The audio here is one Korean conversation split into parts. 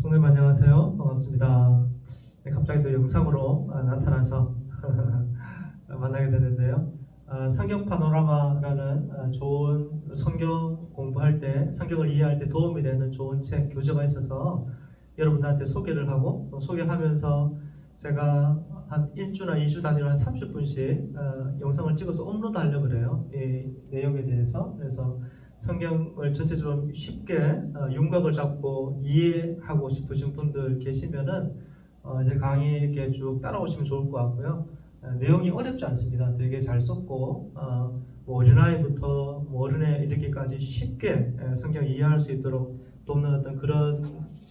성님 안녕하세요. 반갑습니다. 네, 갑자기 또 영상으로 아, 나타나서 만나게 되는데요. 아, 성경 파노라마라는 아, 좋은 성경 공부할 때, 성경을 이해할 때 도움이 되는 좋은 책 교재가 있어서 여러분들한테 소개를 하고 또 소개하면서 제가 한 1주나 2주 단위로 한 30분씩 어, 영상을 찍어서 업로드 하려고 그래요. 이 내용에 대해서. 그래서 성경을 전체적으로 쉽게 어, 윤곽을 잡고 이해하고 싶으신 분들 계시면은 어, 제 강의 이렇게 쭉 따라오시면 좋을 것 같고요. 어, 내용이 어렵지 않습니다. 되게 잘 썼고 어, 뭐 어린아이부터 뭐 어른에 이르기까지 쉽게 에, 성경 이해할 수 있도록 돕는 어떤 그런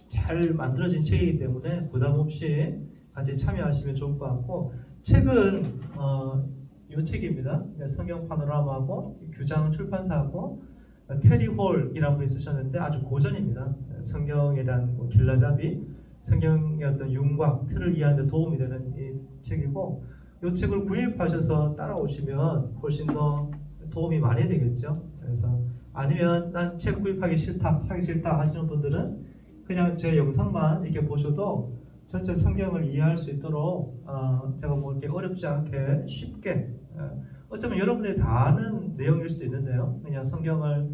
잘 만들어진 책이기 때문에 부담 없이 같이 참여하시면 좋을 것 같고 책은 어, 이 책입니다. 성경 파노라마하고 규장 출판사하고 테리 홀이라는 분이 쓰셨는데 아주 고전입니다. 성경에 대한 뭐 길라잡이, 성경의 어떤 윤곽, 틀을 이해하는 데 도움이 되는 이 책이고 이 책을 구입하셔서 따라오시면 훨씬 더 도움이 많이 되겠죠. 그래서 아니면 난 책 구입하기 싫다, 사기 싫다 하시는 분들은 그냥 제 영상만 이렇게 보셔도 전체 성경을 이해할 수 있도록 어, 제가 뭐 이렇게 어렵지 않게 쉽게 어, 어쩌면 여러분들이 다 아는 내용일 수도 있는데요. 그냥 성경을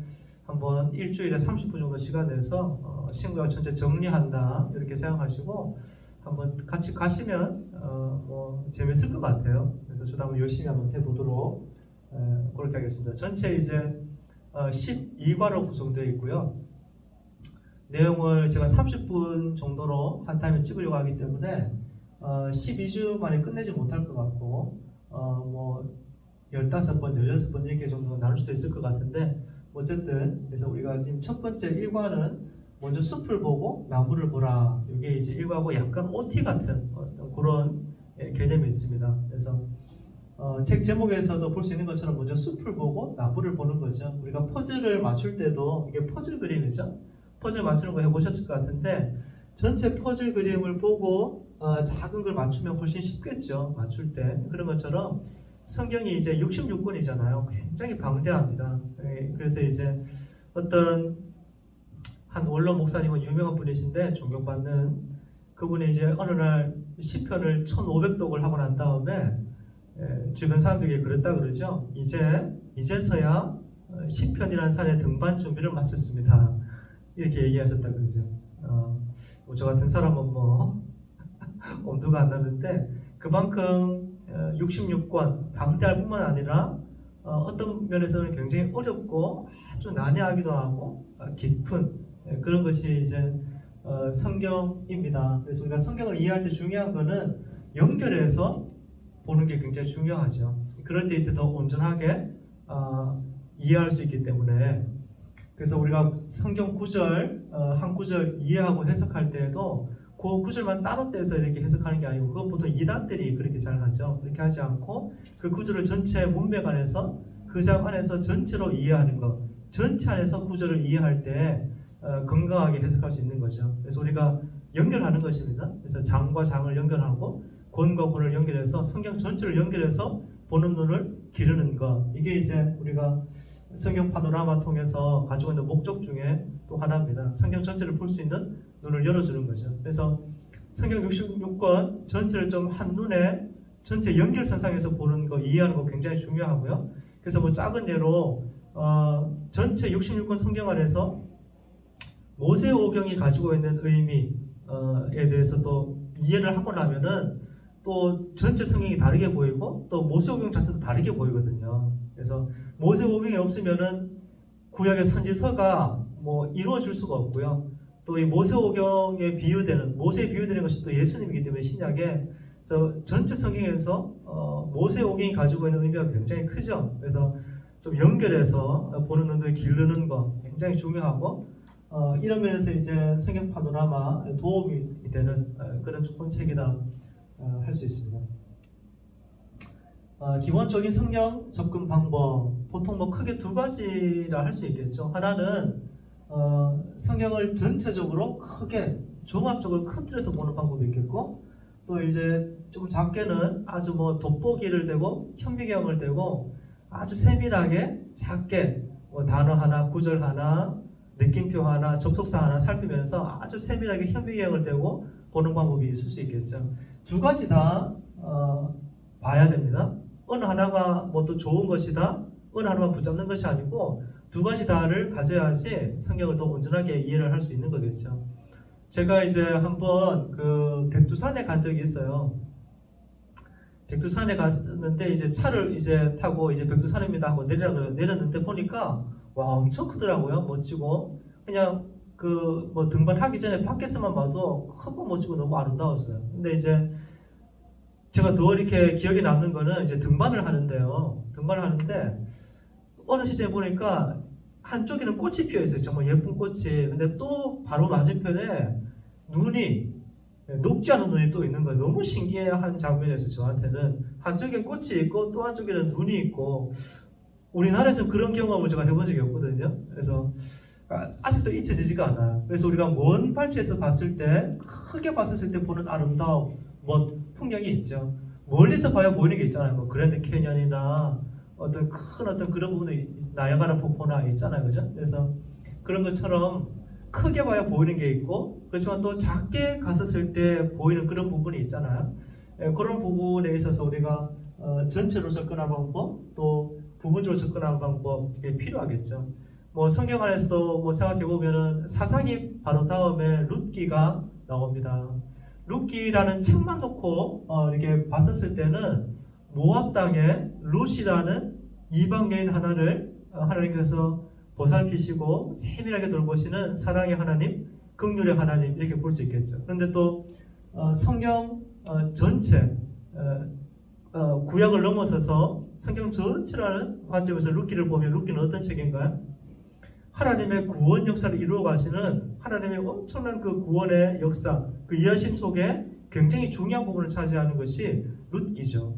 한번 일주일에 30분 정도 시간 내서 어, 신구약 전체 정리한다 이렇게 생각하시고 한번 같이 가시면 어, 뭐 재밌을 것 같아요. 그래서 저도 한번 열심히 한번 해보도록 에, 그렇게 하겠습니다. 전체 이제 어, 12과로 구성되어 있고요. 내용을 제가 30분 정도로 한 타임에 찍으려고 하기 때문에 어, 12주 만에 끝내지 못할 것 같고 어, 뭐 15번, 16번 이렇게 정도 나눌 수도 있을 것 같은데 어쨌든 그래서 우리가 지금 첫 번째 1과는 먼저 숲을 보고 나무를 보라 이게 이제 1과고 약간 OT 같은 어떤 그런 예, 개념이 있습니다. 그래서 어, 책 제목에서도 볼 수 있는 것처럼 먼저 숲을 보고 나무를 보는 거죠. 우리가 퍼즐을 맞출 때도 이게 퍼즐 그림이죠. 퍼즐 맞추는 거 해보셨을 것 같은데 전체 퍼즐 그림을 보고 어, 작은 걸 맞추면 훨씬 쉽겠죠. 맞출 때 그런 것처럼 성경이 이제 66권이잖아요. 굉장히 방대합니다. 예, 그래서 이제 어떤 한 원로 목사님은 유명한 분이신데 존경받는 그분이 이제 어느 날 시편을 1,500독을 하고 난 다음에 예, 주변 사람들에게 그랬다 그러죠. 이제 이제서야 어, 시편이라는 산에 등반 준비를 마쳤습니다. 이렇게 얘기하셨다 그러죠. 어, 뭐저 같은 사람은 뭐 엄두가 안 나는데 그만큼 66권 방대할 뿐만 아니라 어, 떤 면에서는 굉장히 어렵고 아주 난해하기도 하고 어, 깊은 예, 그런 것이 이제 어, 성경입니다. 그래서 우리가 성경을 이해할 때 중요한 거는 연결해서 보는 게 굉장히 중요하죠. 그럴 때 이때 더 온전하게 어, 이해할 수 있기 때문에 그래서 우리가 성경 구절 어, 한 구절 이해하고 해석할 때에도 그 구절만 따로 떼서 이렇게 해석하는 게 아니고 그건 보통 이단들이 그렇게 잘 하죠. 그렇게 하지 않고 그 구절을 전체 문맥 안에서 그 장 안에서 전체로 이해하는 것, 전체 안에서 구절을 이해할 때 어, 건강하게 해석할 수 있는 거죠. 그래서 우리가 연결하는 것입니다. 그래서 장과 장을 연결하고 권과 권을 연결해서 성경 전체를 연결해서 보는 눈을 기르는 것. 이게 이제 우리가 성경 파노라마 통해서 가지고 있는 목적 중에 또 하나입니다. 성경 전체를 볼 수 있는 눈을 열어주는 거죠. 그래서 성경 66권 전체를 좀 한눈에 전체 연결선상에서 보는 거 이해하는 거 굉장히 중요하고요. 그래서 뭐 작은 예로 어, 전체 66권 성경 안에서 모세 오경이 가지고 있는 의미에 대해서 또 이해를 하고 나면은 또 전체 성경이 다르게 보이고 또 모세 오경 자체도 다르게 보이거든요. 그래서 모세 오경이 없으면은 구약의 선지서가 뭐 이루어질 수가 없고요. 또 이 모세오경에 비유되는 모세에 비유되는 것이 또 예수님이기 때문에 신약에 그래서 전체 성경에서 어, 모세오경이 가지고 있는 의미가 굉장히 크죠. 그래서 좀 연결해서 보는 눈을 기르는 거 굉장히 중요하고 어, 이런 면에서 이제 성경 파노라마 도움이 되는 어, 그런 좋은 책이다 어, 할수 있습니다. 어, 기본적인 성경 접근 방법 보통 뭐 크게 두 가지라 할 수 있겠죠. 하나는 어, 성경을 전체적으로 크게 종합적으로 큰 틀에서 보는 방법이 있겠고 또 이제 좀 작게는 아주 뭐 돋보기를 대고 현미경을 대고 아주 세밀하게 작게 뭐 단어 하나 구절 하나 느낌표 하나, 접속사 하나 살피면서 아주 세밀하게 현미경을 대고 보는 방법이 있을 수 있겠죠. 두 가지 다 어, 봐야 됩니다. 어느 하나가 뭐 또 좋은 것이다, 어느 하나만 붙잡는 것이 아니고 두 가지 다를 가져야지 성경을 더 온전하게 이해를 할 수 있는 거겠죠. 제가 이제 한번 그 백두산에 간 적이 있어요. 백두산에 갔는데 이제 차를 이제 타고 이제 백두산입니다 하고 내려 내렸는데 보니까 와 엄청 크더라고요 멋지고 그냥 그 뭐 등반 하기 전에 밖에서만 봐도 크고 멋지고 너무 아름다웠어요. 근데 이제 제가 더 이렇게 기억에 남는 거는 이제 등반을 하는데요. 등반을 하는데 어느 시점에 보니까 한쪽에는 꽃이 피어 있어요. 정말 예쁜 꽃이. 근데 또 바로 맞은편에 눈이 녹지 않은 눈이 또 있는 거예요. 너무 신기한 장면이었어요. 저한테는 한쪽에 꽃이 있고 또 한쪽에는 눈이 있고 우리나라에서 그런 경험을 제가 해본 적이 없거든요. 그래서 아, 아직도 잊혀지지가 않아요. 그래서 우리가 먼 발치에서 봤을 때 크게 봤을 때 보는 아름다움, 뭐 풍경이 있죠. 멀리서 봐야 보이는 게 있잖아요. 뭐 그랜드 캐년이나 어떤 큰 어떤 그런 부분이 나야가라 폭포나 있잖아요, 그죠? 그래서 그런 것처럼 크게 봐야 보이는 게 있고 그렇지만 또 작게 갔었을 때 보이는 그런 부분이 있잖아요. 예, 그런 부분에 있어서 우리가 어, 전체로 접근하는 방법 또 부분적으로 접근하는 방법 이게 필요하겠죠. 뭐 성경 안에서도 뭐 생각해 보면은 사사기 바로 다음에 룻기가 나옵니다. 룻기라는 책만 놓고 어, 이렇게 봤었을 때는 모압 땅에 룻이라는 이방 여인 하나를 어, 하나님께서 보살피시고 세밀하게 돌보시는 사랑의 하나님, 긍휼의 하나님 이렇게 볼 수 있겠죠. 그런데 또 어, 성경 어, 전체 구약을 넘어서서 성경 전체라는 관점에서 룻기를 보면 룻기는 어떤 책인가요? 하나님의 구원 역사를 이루어 가시는 하나님의 엄청난 그 구원의 역사, 그 이해심 속에 굉장히 중요한 부분을 차지하는 것이 룻기죠.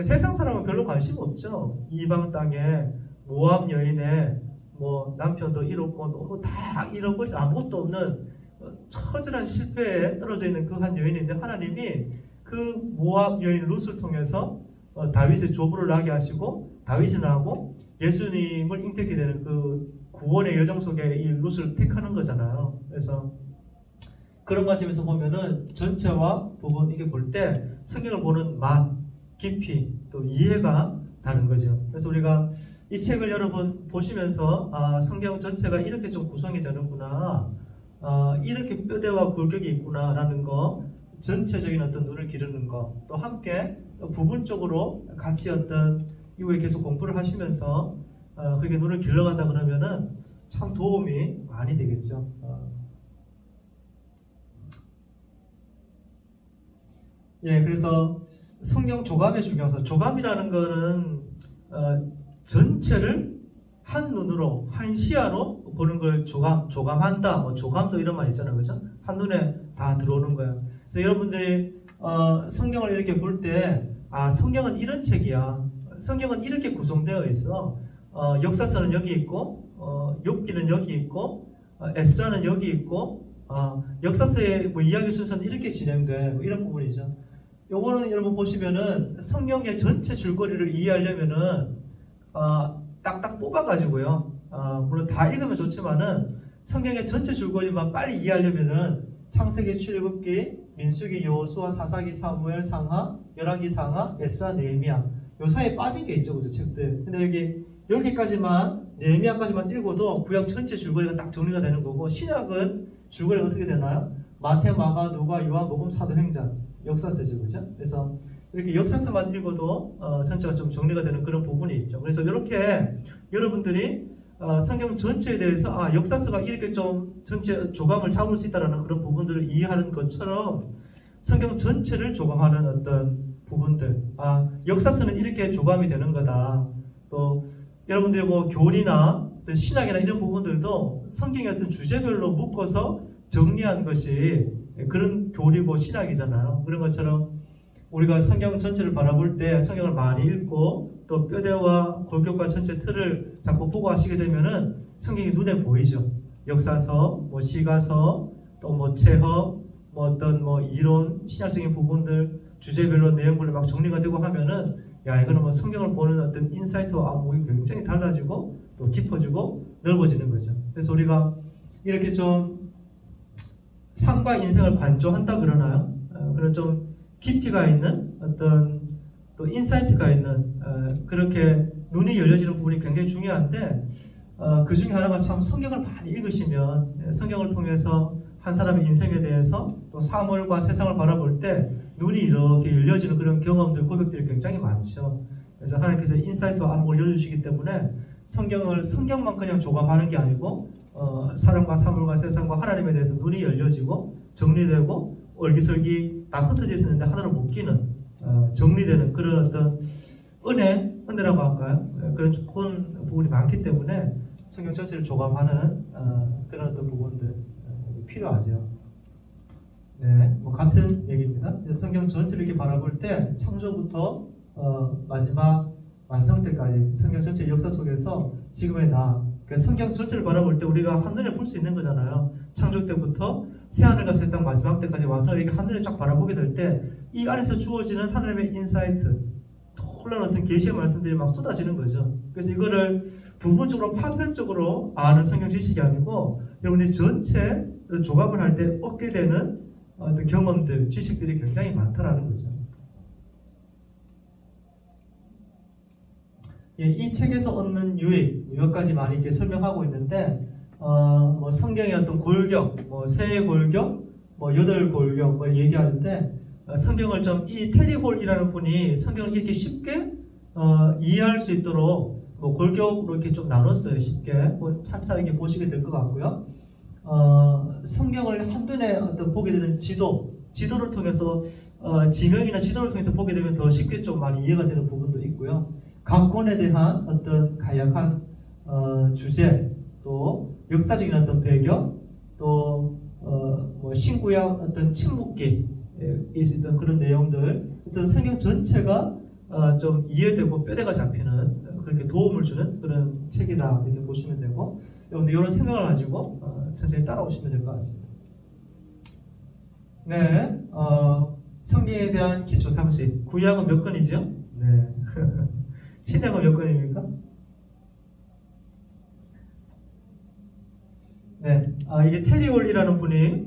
세상 사람은 별로 관심 없죠. 이방 땅에 모압 여인의 뭐 남편도 잃었고 너무 다 잃어버린 아무것도 없는 어, 처절한 실패에 떨어져 있는 그 한 여인인데 하나님이 그 모압 여인 룻을 통해서 어, 다윗의 조부를 나게 하시고 다윗이 나고 예수님을 잉태하게 되는 그 구원의 여정 속에 이 룻을 택하는 거잖아요. 그래서 그런 관점에서 보면은 전체와 부분 이게 볼 때 성경을 보는 맛, 깊이 또 이해가 다른 거죠. 그래서 우리가 이 책을 여러분 보시면서 아, 성경 전체가 이렇게 좀 구성이 되는구나, 아, 이렇게 뼈대와 골격이 있구나라는 거, 전체적인 어떤 눈을 기르는 거, 또 함께 부분적으로 같이 어떤 이후에 계속 공부를 하시면서 어, 그렇게 눈을 길러간다 그러면은 참 도움이 많이 되겠죠. 어. 예, 그래서 성경 조감의 중요성. 조감이라는 거는 어, 전체를 한 눈으로, 한 시야로 보는 걸 조감, 조감한다. 뭐 조감도 이런 말 있잖아요, 그죠? 한 눈에 다 들어오는 거예요. 그래서 여러분들이 어, 성경을 이렇게 볼 때, 아, 성경은 이런 책이야. 성경은 이렇게 구성되어 있어. 어, 역사서는 여기 있고, 어, 욥기는 여기 있고, 어, 에스라는 여기 있고, 어, 역사서의 뭐 이야기 순서는 이렇게 진행돼. 뭐 이런 부분이죠. 요거는 여러분 보시면은 성경의 전체 줄거리를 이해하려면은 어, 딱딱 뽑아가지고요. 어, 물론 다 읽으면 좋지만은 성경의 전체 줄거리만 빨리 이해하려면은 창세기, 출애굽기, 민수기, 여호수아, 사사기, 사무엘, 상하, 열왕기, 상하, 에스라, 느헤미야. 요 사이에 빠진 게 있죠, 그죠 책들. 근데 여기 여기까지만 느헤미야까지만 읽어도 구약 전체 줄거리가 딱 정리가 되는 거고 신약은 줄거리가 어떻게 되나요? 마태, 마가, 누가, 요한, 복음, 사도행전 역사서죠, 그죠? 그래서 이렇게 역사서만 읽어도 어, 전체가 좀 정리가 되는 그런 부분이 있죠. 그래서 이렇게 여러분들이 어, 성경 전체에 대해서 아 역사서가 이렇게 좀 전체 조감을 잡을 수 있다라는 그런 부분들을 이해하는 것처럼 성경 전체를 조감하는 어떤 부분들 아 역사서는 이렇게 조감이 되는 거다. 또 여러분들이 뭐 교리나 신학이나 이런 부분들도 성경의 어떤 주제별로 묶어서 정리한 것이 그런 교리고 신학이잖아요. 그런 것처럼 우리가 성경 전체를 바라볼 때 성경을 많이 읽고 또 뼈대와 골격과 전체 틀을 자꾸 보고 하시게 되면은 성경이 눈에 보이죠. 역사서, 뭐 시가서, 또 뭐 체험, 뭐 어떤 뭐 이론, 신학적인 부분들 주제별로 내용별로 막 정리가 되고 하면은 야 이거는 뭐 성경을 보는 어떤 인사이트와 안목이 굉장히 달라지고 또 깊어지고 넓어지는 거죠. 그래서 우리가 이렇게 좀 삶과 인생을 관조한다 그러나요? 어, 그런 좀 깊이가 있는 어떤 또 인사이트가 있는 어, 그렇게 눈이 열려지는 부분이 굉장히 중요한데 어, 그 중에 하나가 참 성경을 많이 읽으시면 예, 성경을 통해서 한 사람의 인생에 대해서 또 사물과 세상을 바라볼 때 눈이 이렇게 열려지는 그런 경험들, 고백들이 굉장히 많죠. 그래서 하나님께서 인사이트와 안목을 열어주시기 때문에 성경을 성경만 그냥 조감하는 게 아니고 어, 사람과 사물과 세상과 하나님에 대해서 눈이 열려지고 정리되고 얼기설기 다 흩어져 있었는데 하나로 묶이는 어, 정리되는 그런 어떤 은혜, 은혜라고 할까요? 예, 그런 좋은 부분이 많기 때문에 성경 전체를 조감하는 어, 그런 어떤 부분들 어, 필요하죠. 네, 뭐 같은 얘기입니다. 성경 전체를 이렇게 바라볼 때 창조부터 어, 마지막 완성 때까지 성경 전체 역사 속에서 지금의 나, 그 성경 전체를 바라볼 때 우리가 한눈에 볼수 있는 거잖아요. 창조 때부터 새 하늘과 새 땅 마지막 때까지 와서 이렇게 한눈에 쫙 바라보게 될 때 이 안에서 주어지는 하나님의 인사이트, 놀라운 어떤 계시의 말씀들이 막 쏟아지는 거죠. 그래서 이거를 부분적으로 파편적으로 아는 성경 지식이 아니고 여러분들이 전체 조각을 할 때 얻게 되는 어떤 경험들, 지식들이 굉장히 많다라는 거죠. 예, 이 책에서 얻는 유익 몇 가지 많이 이렇게 설명하고 있는데 어, 뭐 성경의 어떤 골격, 뭐 세 골격, 뭐 여덟 골격 뭐 얘기하는데 어, 성경을 좀 이 테리 홀이라는 분이 성경을 이렇게 쉽게 어, 이해할 수 있도록 뭐 골격으로 이렇게 좀 나눴어요 쉽게 뭐 차차 이렇게 보시게 될 것 같고요. 어, 성경을 한눈에 어떤 보게 되는 지도, 지도를 통해서 어, 지명이나 지도를 통해서 보게 되면 더 쉽게 좀 많이 이해가 되는 부분도 있고요. 각 권에 대한 어떤 간략한 어, 주제, 또 역사적인 어떤 배경, 또 어, 뭐 신구약 어떤 침묵기 있었던 그런 내용들, 어떤 성경 전체가 어, 좀 이해되고 뼈대가 잡히는 어, 그렇게 도움을 주는 그런 책이다 이렇게 보시면 되고 여러분들 이런 생각을 가지고 어, 천천히 따라오시면 될 것 같습니다. 네, 어, 성경에 대한 기초 상식. 구약은 몇 권이죠? 네. 신약은 몇 권입니까? 네, 아, 이게 테리올이라는 분이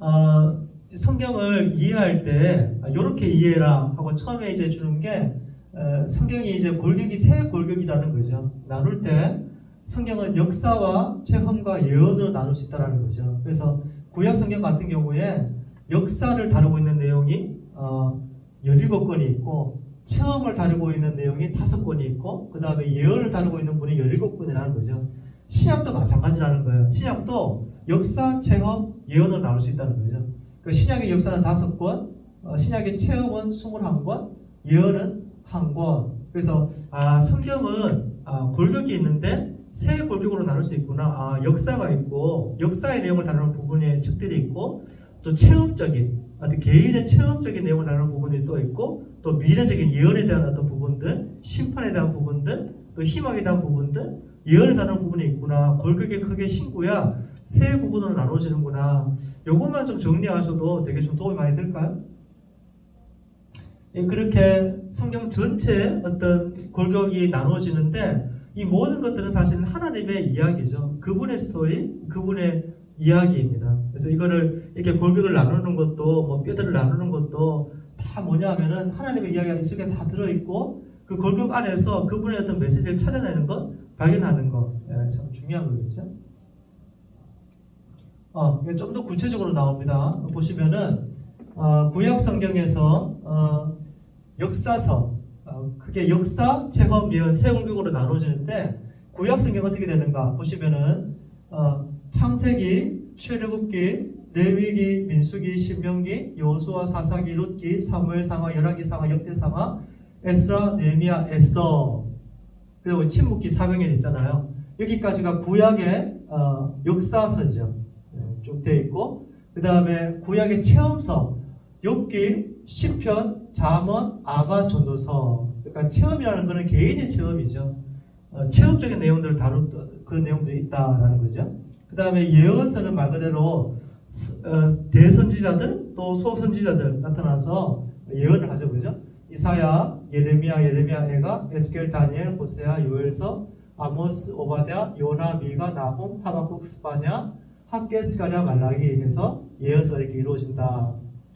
어, 성경을 이해할 때 이렇게 이해라 하고 처음에 이제 주는 게 어, 성경이 이제 골격이 세 골격이라는 거죠. 나눌 때 성경은 역사와 체험과 예언으로 나눌 수 있다는 거죠. 그래서 구약 성경 같은 경우에 역사를 다루고 있는 내용이 어, 17권이 있고 체험을 다루고 있는 내용이 5권이 있고 그 다음에 예언을 다루고 있는 분이 17권이라는 거죠. 신약도 마찬가지라는 거예요. 신약도 역사, 체험, 예언을 나눌 수 있다는 거죠. 그 신약의 역사는 5권, 어, 신약의 체험은 21권, 예언은 1권. 그래서 아 성경은 아, 골격이 있는데 세 골격으로 나눌 수 있구나. 아, 역사가 있고 역사의 내용을 다루는 부분의 책들이 있고 또 체험적인 어떤 개인의 체험적인 내용을 다루는 부분이 또 있고 또 미래적인 예언에 대한 어떤 부분들, 심판에 대한 부분들, 또 희망에 대한 부분들, 예언을 다루는 부분이 있구나. 골격이 크게 신구야. 세 부분으로 나눠지는구나. 요것만 좀 정리하셔도 되게 좀 도움이 많이 될까요? 예, 그렇게 성경 전체 어떤 골격이 나눠지는데 이 모든 것들은 사실 하나님의 이야기죠. 그분의 스토리, 그분의 이야기입니다. 그래서 이거를 이렇게 골격을 나누는 것도 뭐 뼈들을 나누는 것도 다 뭐냐면은 하나님의 이야기가 이 속에 다 들어있고 그 골격 안에서 그분의 어떤 메시지를 찾아내는 것, 발견하는 것, 예, 참 중요한 거겠죠. 어, 좀 더 구체적으로 나옵니다. 보시면은 어, 구약 성경에서 어, 역사서 어, 크게 역사, 체험, 예언 세 골격으로 나눠지는데 구약 성경 어떻게 되는가 보시면은 어, 창세기, 출애굽기, 레위기, 민수기, 신명기, 여호수아, 사사기, 룻기, 사무엘상하, 열왕기상하, 역대상하, 에스라, 네미야, 에스더 그리고 침묵기 사명에 있잖아요. 여기까지가 구약의 어, 역사서죠. 네, 쭉 되어 있고 그 다음에 구약의 체험서, 욥기, 시편, 잠언, 아가, 전도서. 그러니까 체험이라는 것은 개인의 체험이죠. 어, 체험적인 내용들을 다룬 그런 내용들이 있다라는 거죠. 그 다음에 예언서는 말 그대로 어, 대선지자들 또 소선지자들 나타나서 예언을 하죠, 그죠? 이사야, 예레미야, 예레미야, 에가, 에스겔, 다니엘, 호세아, 요엘서, 아모스, 오바댜, 요나, 미가, 나홈, 하박국, 스파냐, 학계 스가랴 말라기 해서 예언서가 이렇게 이루어진다.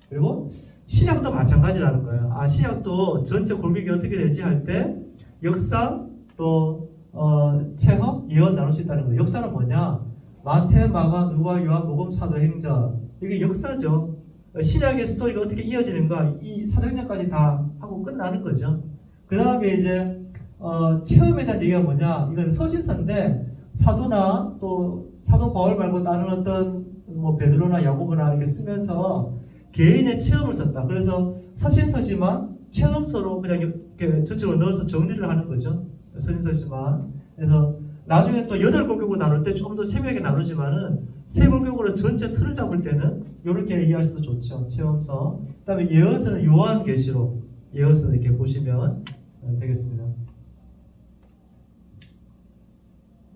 그리고 신약도 마찬가지라는 거예요. 아 신약도 전체 골격이 어떻게 되지 할 때 역사 또 어, 체험 예언 나눌 수 있다는 거예요. 역사는 뭐냐? 마태, 마가, 누가, 요한, 복음, 사도행전 이게 역사죠. 신약의 스토리가 어떻게 이어지는가 이 사도행전까지 다 하고 끝나는 거죠. 그 다음에 이제 어, 체험에 대한 얘기가 뭐냐? 이건 서신서인데 사도나 또 사도 바울 말고 다른 어떤 뭐 베드로나 야고보나 이렇게 쓰면서 개인의 체험을 썼다. 그래서 서신서지만 체험서로 그냥 이렇게 전체적으로 넣어서 정리를 하는 거죠. 서신서지만 그래서 나중에 또 여덟 골격으로 나눌 때좀더 세밀하게 나누지만은 세 골격으로 전체 틀을 잡을 때는 이렇게 이해하셔도 좋죠. 체험서. 그다음에 예언서는 요한 계시록 예언서 이렇게 보시면 어, 되겠습니다.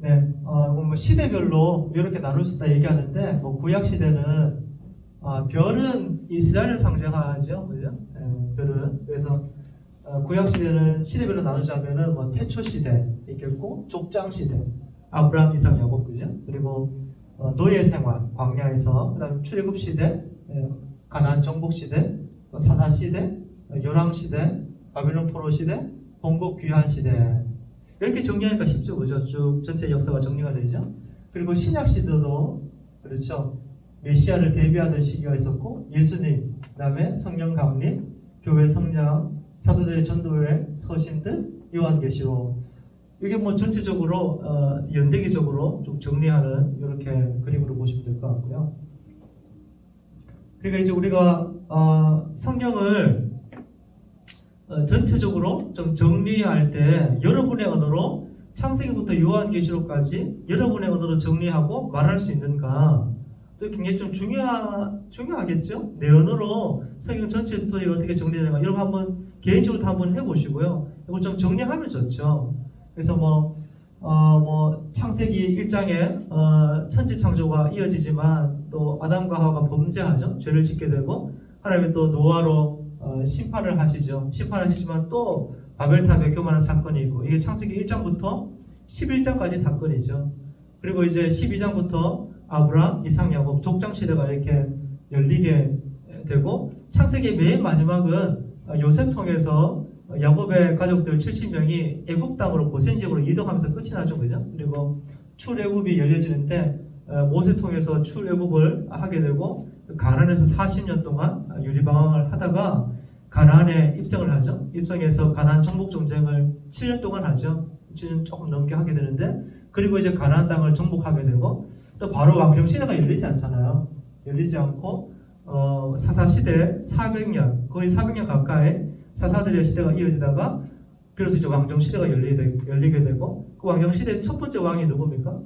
네, 어, 뭐 시대별로 이렇게 나눌 수 있다 얘기하는데 뭐 구약 시대는 아, 별은 이스라엘을 상징하죠, 그죠? 예, 별은 그래서 어, 구약 시대는 시대별로 나누자면은 뭐 태초 시대 있겠고 족장 시대, 아브라함, 이삭, 야곱 그죠? 그리고 어, 노예 생활 광야에서 그다음 출애굽 시대, 예, 가나안 정복 시대, 또 사사 시대, 어, 열왕 시대, 바빌론 포로 시대, 본국 귀환 시대 이렇게 정리하니까 쉽죠, 그죠? 쭉 전체 역사가 정리가 되죠. 그리고 신약 시대도 그렇죠. 메시아를 대비하던 시기가 있었고 예수님, 그다음에 성령 강림, 교회 성장, 사도들의 전도회, 서신들, 요한계시록 이게 뭐 전체적으로 어, 연대기적으로 좀 정리하는 이렇게 그림으로 보시면 될 것 같고요. 그러니까 이제 우리가 어, 성경을 어, 전체적으로 좀 정리할 때 여러분의 언어로 창세기부터 요한계시록까지 여러분의 언어로 정리하고 말할 수 있는가 또 굉장히 좀 중요하, 중요하겠죠? 내 언어로 성경 전체 스토리가 어떻게 정리되는가 이런 거 한번 개인적으로 다 한번 해보시고요. 이걸 좀 정리하면 좋죠. 그래서 뭐, 어, 뭐 창세기 1장에 어, 천지 창조가 이어지지만 또 아담과 하와가 범죄하죠. 죄를 짓게 되고 하나님이 또 노아로 어, 심판을 하시죠. 심판하시지만 또 바벨탑에 교만한 사건이 있고 이게 창세기 1장부터 11장까지 사건이죠. 그리고 이제 12장부터 아브라함, 이삭, 야곱 족장 시대가 이렇게 열리게 되고 창세기 맨 마지막은 요셉 통해서 야곱의 가족들 70명이 애굽 땅으로 고센 지역으로 이동하면서 끝이 나죠, 그죠? 그리고 출애굽이 열려지는데 어, 모세 통해서 출애굽을 하게 되고 가나안에서 40년 동안 유리방황을 하다가 가나안에 입성을 하죠. 입성해서 가나안 정복 전쟁을 7년 동안 하죠. 7년 조금 넘게 하게 되는데 그리고 이제 가나안 땅을 정복하게 되고 또 바로 왕정 시대가 열리지 않잖아요. 열리지 않고 어, 사사 시대 400년 거의 400년 가까이 사사들의 시대가 이어지다가 그래서 이제 왕정 시대가 열리게, 되고 그 왕정 시대 첫 번째 왕이 누굽니까?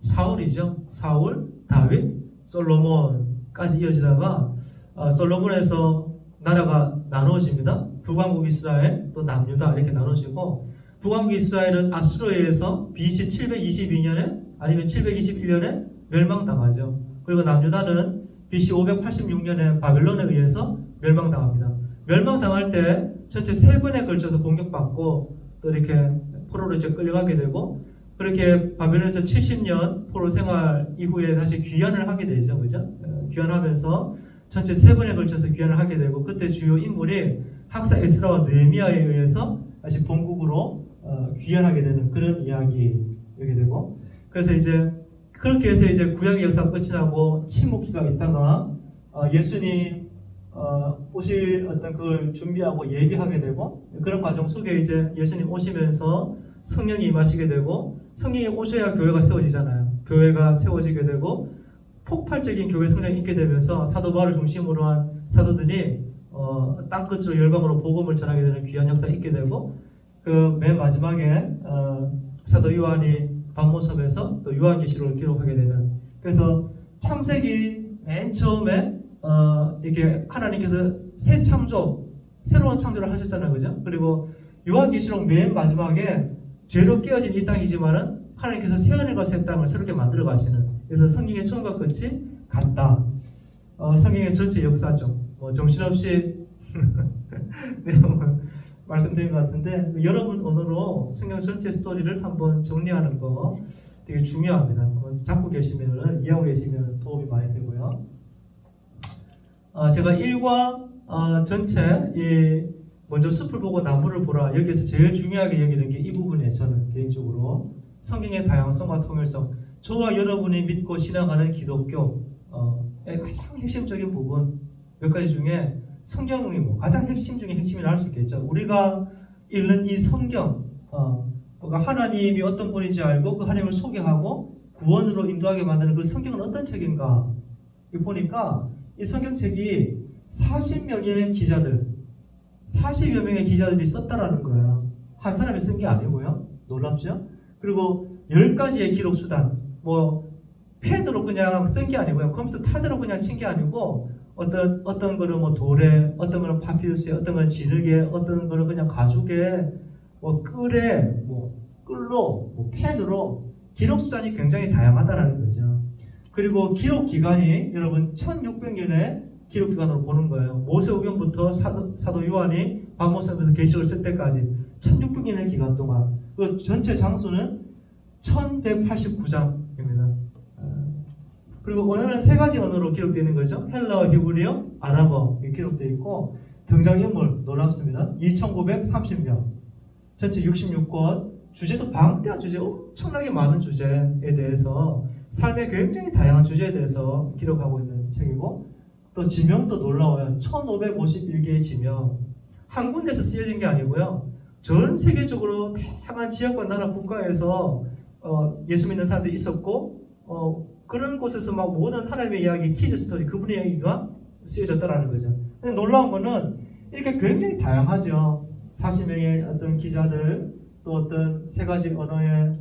사울이죠. 사울, 다윗, 솔로몬까지 이어지다가 어, 솔로몬에서 나라가 나누어집니다. 북왕국 이스라엘 또 남유다 이렇게 나눠지고 북왕국 이스라엘은 아수르에 의해서 BC 722년에 아니면 721년에 멸망당하죠. 그리고 남유다는 BC 586년에 바벨론에 의해서 멸망당합니다. 멸망당할 때 전체 세 번에 걸쳐서 공격받고 또 이렇게 포로로 이제 끌려가게 되고 그렇게 바벨론에서 70년 포로 생활 이후에 다시 귀환을 하게 되죠. 그죠? 어, 귀환하면서 전체 세 번에 걸쳐서 귀환을 하게 되고 그때 주요 인물이 학사 에스라와 느헤미야에 의해서 다시 본국으로 어, 귀환하게 되는 그런 이야기이게 되고 그래서 이제 그렇게 해서 이제 구약의 역사 끝이 나고 침묵기가 있다가 어, 예수님 어, 오실 어떤 그걸 준비하고 예비하게 되고 그런 과정 속에 이제 예수님 오시면서 성령이 임하시게 되고 성령이 오셔야 교회가 세워지잖아요. 교회가 세워지게 되고 폭발적인 교회 성장이 있게 되면서 사도 바울을 중심으로 한 사도들이 어, 땅끝으로 열방으로 복음을 전하게 되는 귀한 역사가 있게 되고 그 맨 마지막에 어, 사도 요한이 반모섬에서 또 요한계시록을 기록하게 되는 그래서 창세기 맨 처음에 어, 이게 하나님께서 새 창조 새로운 창조를 하셨잖아요, 그죠? 그리고 요한계시록 맨 마지막에 죄로 깨어진 이 땅이지만은 하나님께서 새 하늘과 새 땅을 새롭게 만들어 가시는 그래서 성경의 처음과 끝이 같다. 어, 성경의 전체 역사죠. 뭐 정신없이 말씀드린 것 같은데 여러분 언어로 성경 전체 스토리를 한번 정리하는 거 되게 중요합니다. 한번 잡고 계시면 이해하고 계시면 도움이 많이 되고요. 어, 제가 1과 어, 전체 이 먼저 숲을 보고 나무를 보라 여기에서 제일 중요하게 여기는 게 이 부분이에요. 저는 개인적으로 성경의 다양성과 통일성 저와 여러분이 믿고 신앙하는 기독교의 가장 핵심적인 부분 몇 가지 중에 성경이 뭐 가장 핵심 중에 핵심이라 할 수 있겠죠. 우리가 읽는 이 성경 어, 하나님이 어떤 분인지 알고 그 하나님을 소개하고 구원으로 인도하게 만드는 그 성경은 어떤 책인가? 이 보니까 이 성경책이 40명의 기자들, 40여 명의 기자들이 썼다라는 거예요. 한 사람이 쓴 게 아니고요. 놀랍죠? 그리고 10가지의 기록 수단, 뭐 펜으로 그냥 쓴 게 아니고요. 컴퓨터 타자로 그냥 친 게 아니고 어떤 어떤 거는 뭐 돌에, 어떤 거는 파피루스에, 어떤 거는 진흙에, 어떤 거는 그냥 가죽에, 뭐 끌에, 뭐 끌로, 뭐 펜으로 기록 수단이 굉장히 다양하다라는 거죠. 그리고 기록 기간이 여러분 1600년의 기록 기간으로 보는 거예요. 모세오경부터 사도, 사도 요한이 박모섬에서 계시를 쓸 때까지 1600년의 기간 동안 그 전체 장수는 1189장입니다. 그리고 언어는 세 가지 언어로 기록되어 있는 거죠. 헬라어, 히브리어, 아랍어 기록되어 있고 등장인물 놀랍습니다. 2930명 전체 66권 주제도 방대한 주제 엄청나게 많은 주제에 대해서 삶의 굉장히 다양한 주제에 대해서 기록하고 있는 책이고 또 지명도 놀라워요. 1551개의 지명 한 군데서 쓰여진 게 아니고요. 전 세계적으로 다양한 지역과 나라 국가에서 어, 예수 믿는 사람들이 있었고 어, 그런 곳에서 막 모든 하나님의 이야기, 키즈 스토리 그분의 이야기가 쓰여졌다라는 거죠. 근데 놀라운 거는 이렇게 굉장히 다양하죠. 40명의 어떤 기자들 또 어떤 세 가지 언어의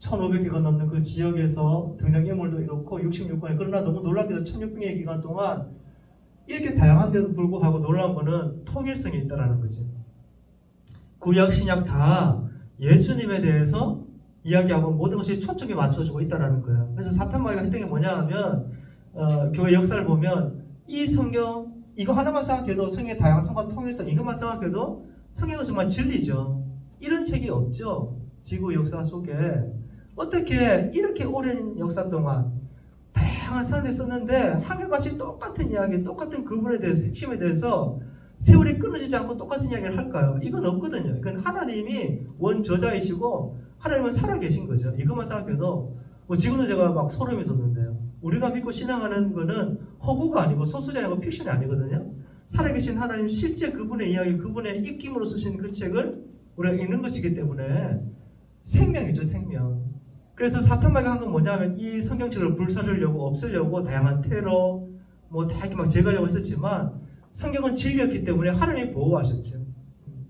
1,500개가 넘는 그 지역에서 등장 인물도 이렇고 66권에 그러나 너무 놀랍게도 1,600의 기간 동안 이렇게 다양한데도 불구하고 놀라운 거는 통일성이 있다라는 거죠. 구약 신약 다 예수님에 대해서 이야기하고 모든 것이 초점이 맞춰지고 있다라는 거예요. 그래서 사탄 마귀가 했던 게 뭐냐 하면 어, 교회 역사를 보면 이 성경 이거 하나만 생각해도 성경의 다양성과 통일성 이것만 생각해도 성경은 정말 진리죠. 이런 책이 없죠. 지구 역사 속에 어떻게 이렇게 오랜 역사 동안 다양한 사람들이 썼는데 한결같이 똑같은 이야기, 똑같은 그분에 대해서 핵심에 대해서 세월이 끊어지지 않고 똑같은 이야기를 할까요? 이건 없거든요. 이건 하나님이 원 저자이시고 하나님은 살아계신 거죠. 이것만 생각해도 뭐 지금도 제가 막 소름이 돋는데요. 우리가 믿고 신앙하는 거는 허구가 아니고 소수자 아니고 픽션이 아니거든요. 살아계신 하나님 실제 그분의 이야기, 그분의 입김으로 쓰신 그 책을 우리가 읽는 것이기 때문에 생명이죠, 생명. 그래서 사탄마가 한 건 뭐냐면 이 성경책을 불사르려고 없애려고 다양한 테러 뭐다 이렇게 막 제거하려고 했었지만 성경은 진리였기 때문에 하나님이 보호하셨죠.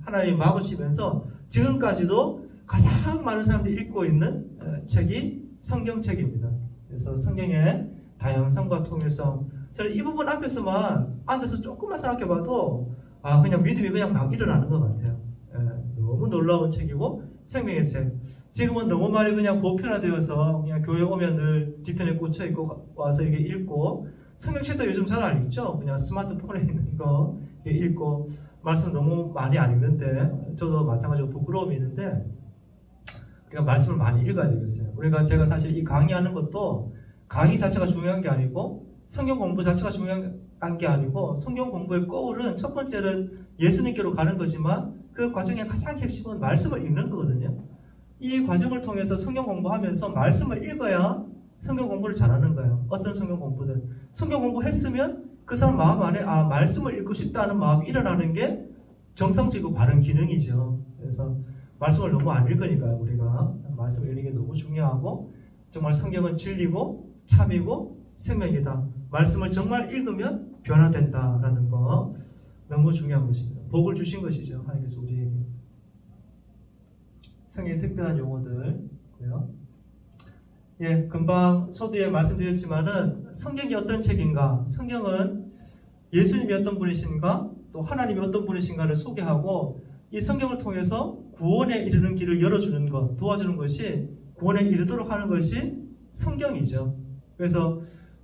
하나님이 막으시면서 지금까지도 가장 많은 사람들이 읽고 있는 어, 책이 성경책입니다. 그래서 성경의 다양성과 통일성 저는 이 부분 앞에서만 앉아서 조금만 생각해봐도 아 그냥 믿음이 그냥 막 일어나는 것 같아요. 예, 너무 놀라운 책이고 생명의 책. 지금은 너무 많이 그냥 보편화되어서 그냥 교회 오면 늘 뒤편에 꽂혀 있고 와서 이게 읽고 성경책도 요즘 잘 안 읽죠. 그냥 스마트폰에 있는 거 읽고 말씀 너무 많이 안 읽는데 저도 마찬가지로 부끄러움이 있는데 우리가 말씀을 많이 읽어야 되겠어요. 우리가 제가 사실 이 강의하는 것도 강의 자체가 중요한 게 아니고 성경 공부 자체가 중요한 게 아니고 성경 공부의 거울은 첫 번째는 예수님께로 가는 거지만 그 과정의 가장 핵심은 말씀을 읽는 거거든요. 이 과정을 통해서 성경 공부하면서 말씀을 읽어야 성경 공부를 잘하는 거예요. 어떤 성경 공부든 성경 공부했으면 그 사람 마음 안에 아 말씀을 읽고 싶다는 마음이 일어나는 게 정상적이고 바른 기능이죠. 그래서 말씀을 너무 안 읽으니까요. 우리가 말씀을 읽는 게 너무 중요하고 정말 성경은 진리고 참이고 생명이다. 말씀을 정말 읽으면 변화된다라는 거 너무 중요한 것입니다. 복을 주신 것이죠. 하나님께서 우리에게. 성경의 특별한 용어들고요. 예, 금방 소두에 말씀드렸지만은 성경이 어떤 책인가? 성경은 예수님이 어떤 분이신가? 또 하나님이 어떤 분이신가를 소개하고 이 성경을 통해서 구원에 이르는 길을 열어주는 것, 도와주는 것이 구원에 이르도록 하는 것이 성경이죠. 그래서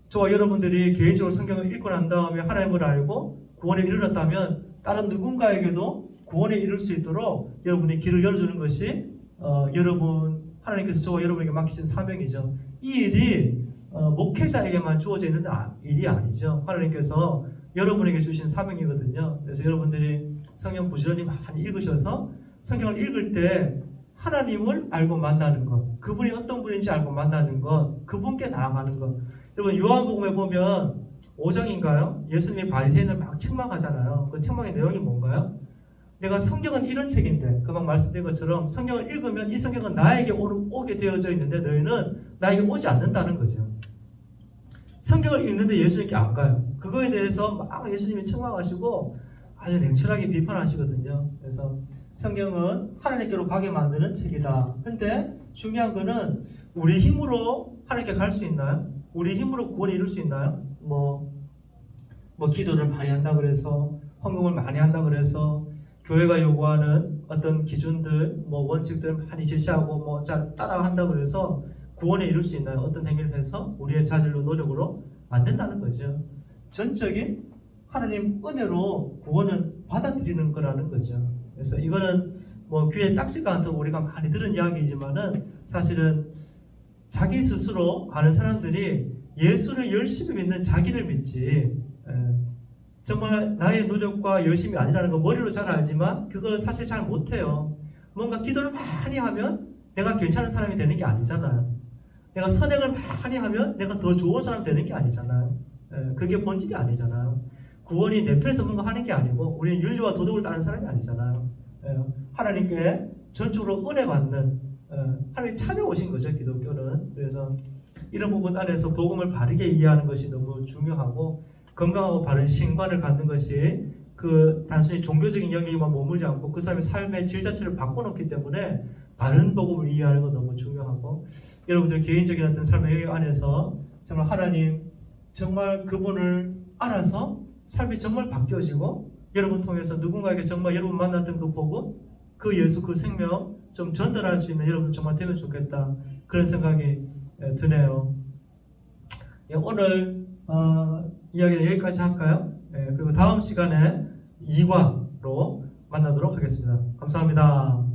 저와 여러분들이 개인적으로 성경을 읽고 난 다음에 하나님을 알고 구원에 이르렀다면 다른 누군가에게도 구원에 이를 수 있도록 여러분이 길을 열어주는 것이 어, 여러분 하나님께서 저와 여러분에게 맡기신 사명이죠. 이 일이 어, 목회자에게만 주어져 있는 아- 일이 아니죠. 하나님께서 여러분에게 주신 사명이거든요. 그래서 여러분들이 성경 부지런히 많이 읽으셔서 성경을 읽을 때 하나님을 알고 만나는 것, 그분이 어떤 분인지 알고 만나는 것, 그분께 나아가는 것. 여러분 요한복음에 보면 5장인가요? 예수님이 바리새인을 막 책망하잖아요. 그 책망의 내용이 뭔가요? 내가 성경은 이런 책인데 그만 말씀드린 것처럼 성경을 읽으면 이 성경은 나에게 오- 오게 되어져 있는데 너희는 나에게 오지 않는다는 거죠. 성경을 읽는데 예수님께 안 가요. 그거에 대해서 막 예수님이 책망하시고 아주 냉철하게 비판하시거든요. 그래서 성경은 하나님께로 가게 만드는 책이다. 근데 중요한 거는 우리 힘으로 하나님께 갈 수 있나요? 우리 힘으로 구원을 이룰 수 있나요? 뭐, 뭐 기도를 많이 한다 그래서 헌금을 많이 한다 그래서 교회가 요구하는 어떤 기준들, 뭐 원칙들 많이 제시하고 뭐 잘 따라한다 그래서 구원에 이룰 수 있나요? 어떤 행위를 해서 우리의 자질로 노력으로 안 된다는 거죠. 전적인 하나님 은혜로 구원은 받아들이는 거라는 거죠. 그래서 이거는 뭐 귀에 딱지가 않도록 우리가 많이 들은 이야기이지만은 사실은 자기 스스로 하는 사람들이 예수를 열심히 믿는 자기를 믿지 에, 정말 나의 노력과 열심이 아니라는 거 머리로 잘 알지만 그걸 사실 잘 못해요. 뭔가 기도를 많이 하면 내가 괜찮은 사람이 되는 게 아니잖아요. 내가 선행을 많이 하면 내가 더 좋은 사람 되는 게 아니잖아요. 에, 그게 본질이 아니잖아요. 구원이 내 편에서 뭔가 하는 게 아니고 우리는 윤리와 도덕을 따르는 사람이 아니잖아요. 에, 하나님께 전적으로 은혜 받는 에, 하나님 찾아오신 거죠 기독교는. 그래서 이런 부분 안에서 복음을 바르게 이해하는 것이 너무 중요하고 건강하고 바른 신관을 갖는 것이 그 단순히 종교적인 영역에만 머물지 않고 그 사람의 삶의 질 자체를 바꿔놓기 때문에 바른 복음을 이해하는 건 너무 중요하고 여러분들 개인적인 어떤 삶의 영역 안에서 정말 하나님 정말 그분을 알아서 삶이 정말 바뀌어지고 여러분 통해서 누군가에게 정말 여러분 만났던 그 복음 그 예수 그 생명 좀 전달할 수 있는 여러분 정말 되면 좋겠다 그런 생각이 예, 드네요. 예, 오늘 어, 이야기는 여기까지 할까요? 예, 그리고 다음 시간에 2과로 만나도록 하겠습니다. 감사합니다.